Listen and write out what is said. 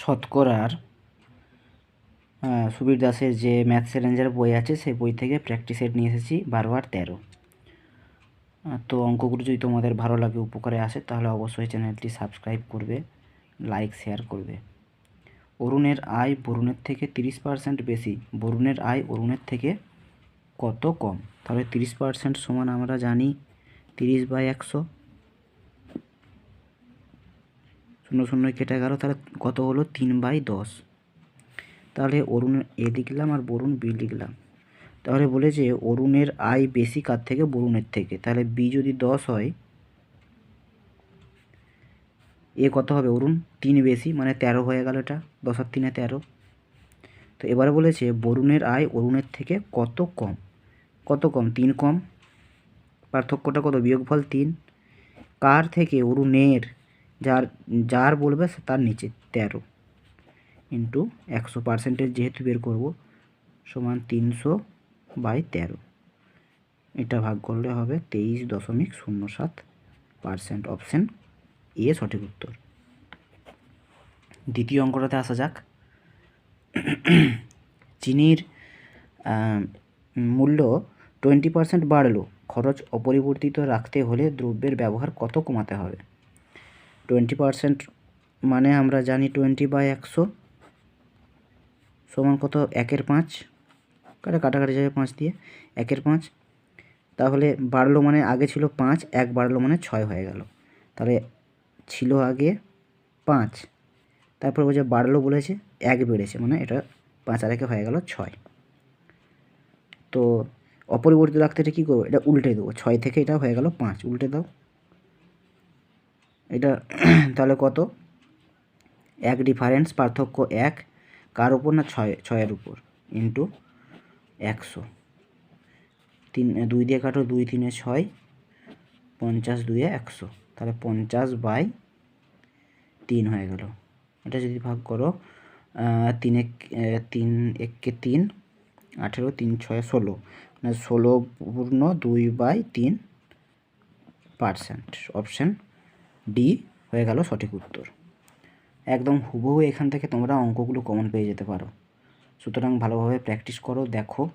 শতকরার সুবীর দাসের যে math Challenger বই আছে, সেই বই থেকে প্র্যাকটিস সেট নিয়ে এসেছি বারো আর তেরো। তো অঙ্কগুলো যদি তোমাদের ভালো লাগে, উপকারে আসে, তাহলে অবশ্যই চ্যানেলটি সাবস্ক্রাইব করবে লাইক শেয়ার করবে। অরুণের আয় বরুণের থেকে তিরিশ পার্সেন্ট বেশি। বরুণের আয় অরুণের থেকে কত কম? তাহলে তিরিশ পার্সেন্ট সমান আমরা জানি তিরিশ বাই একশো। শূন্য শূন্য কেটে গেল, তাহলে কত হলো? তিন বাই দশ। তাহলে অরুণ এ লিখলাম আর বরুণ বি লিখলাম। তাহলে বলেছে অরুণের আয় বেশি কার থেকে? বরুণের থেকে। তাহলে বি যদি দশ হয়, এ কত হবে অরুণ? তিন বেশি মানে তেরো হয়ে গেল এটা। দশ আর তিনে তেরো। তো এবারে বলেছে বরুণের আয় অরুণের থেকে কত কম? কত কম? তিন কম। পার্থক্যটা কত? বিয়োগফল তিন। কার থেকে? অরুণের যার যার বলবে তার নিচে তেরো ইন্টু একশো পার্সেন্টেজ যেহেতু বের করব, সমান তিনশো বাই তেরো। এটা ভাগ করলে হবে তেইশ দশমিক শূন্য সাত পার্সেন্ট অপশান এ সঠিক উত্তর। দ্বিতীয় অঙ্কটাতে আসা যাক। চিনির মূল্য টোয়েন্টি পার্সেন্ট বাড়লো। খরচ অপরিবর্তিত রাখতে হলে দ্রব্যের ব্যবহার কত কমাতে হবে? টোয়েন্টি পার্সেন্ট মানে আমরা জানি টোয়েন্টি বাই একশো সমান কত? একের পাঁচ। কাটা কাটাকাটি যাবে পাঁচ দিয়ে? একের পাঁচ। তাহলে বাড়লো মানে আগে ছিল পাঁচ, এক বাড়লো মানে ছয় হয়ে গেল। তাহলে ছিল আগে পাঁচ। তারপর বলছে বাড়লো বলেছে, এক বেড়েছে মানে এটা পাঁচ আর একে হয়ে গেল ছয়। তো অপরিবর্তিত রাখতে এটা কী করব? এটা উল্টে দেবো। ছয় থেকে এটা হয়ে গেল পাঁচ। উল্টে দাও। এটা তাহলে কত? এক ডিফারেন্স পার্থক্য এক। কার উপর না ছয়, ছয়ের উপর? ইন্টু একশো। তিন, দুই দিয়ে কাটো, দুই তিনে ছয়, পঞ্চাশ দুয়ে একশো। তাহলে পঞ্চাশ বাই তিন হয়ে গেল। এটা যদি ভাগ করো তিন এক তিন এককে তিন, আঠেরো, তিন ছয়, ষোলো। মানে ষোলো পূর্ণ দুই বাই তিন পার্সেন্ট। অপশান ডি হয়ে গেল সঠিক উত্তর। একদম হুবহু এখান থেকে তোমরা অঙ্কগুলো কমন পেয়ে যেতে পারো। সুতরাং ভালোভাবে প্র্যাকটিস করো, দেখো।